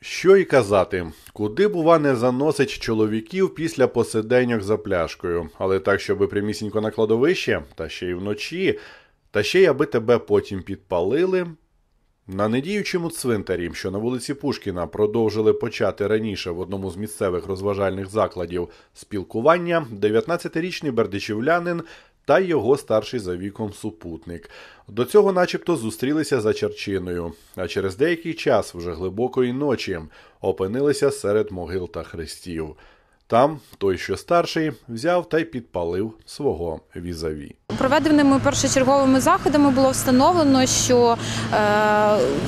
Що й казати, куди бува не заносить чоловіків після посиденьок за пляшкою, але так, щоби прямісінько на кладовище, та ще й вночі, та ще й аби тебе потім підпалили. На недіючому цвинтарі, що на вулиці Пушкіна продовжили почати раніше в одному з місцевих розважальних закладів спілкування, 19-річний бердичівлянин та його старший за віком супутник. До цього, начебто, зустрілися за Черчиною, а через деякий час, вже глибокої ночі, опинилися серед могил та хрестів. Там той, що старший, взяв та й підпалив свого візаві. Проведеними першочерговими заходами було встановлено, що е,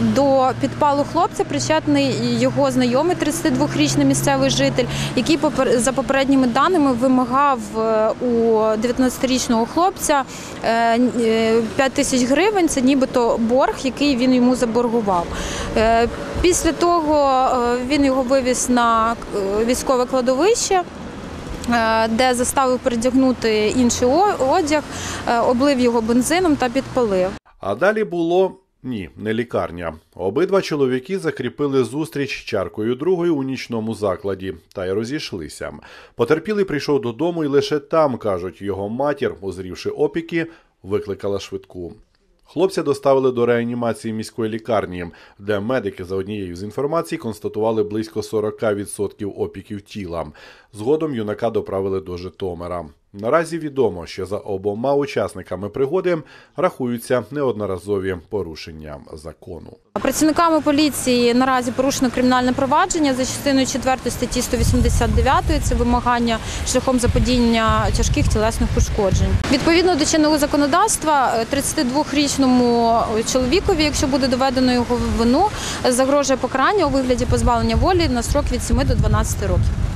до підпалу хлопця причетний його знайомий 32-річний місцевий житель, який за попередніми даними вимагав е, у 19-річного хлопця е, е, 5 тисяч гривень. Це нібито борг, який він йому заборгував. Після того він його вивіз на військове кладовище. Е, Де заставив передягнути інший одяг, е, облив його бензином та підпалив. А далі було ні, не лікарня. Обидва чоловіки закріпили зустріч чаркою другою у нічному закладі та й розійшлися. Потерпілий прийшов додому, і лише там, кажуть, його матір, озрівши опіки, викликала швидку. Хлопця доставили до реанімації міської лікарні, де медики за однією з інформацій констатували близько 40% опіків тіла. Згодом юнака доправили до Житомира. Наразі відомо, що за обома учасниками пригоди рахуються неодноразові порушення закону. Працівниками поліції наразі порушено кримінальне провадження за частиною 4 статті 189 це вимагання шляхом заподіння тяжких тілесних ушкоджень. Відповідно до чинного законодавства, е, 32-річному чоловікові, якщо буде доведено його вину, загрожує покарання у вигляді позбавлення волі на срок від 7 до 12 років.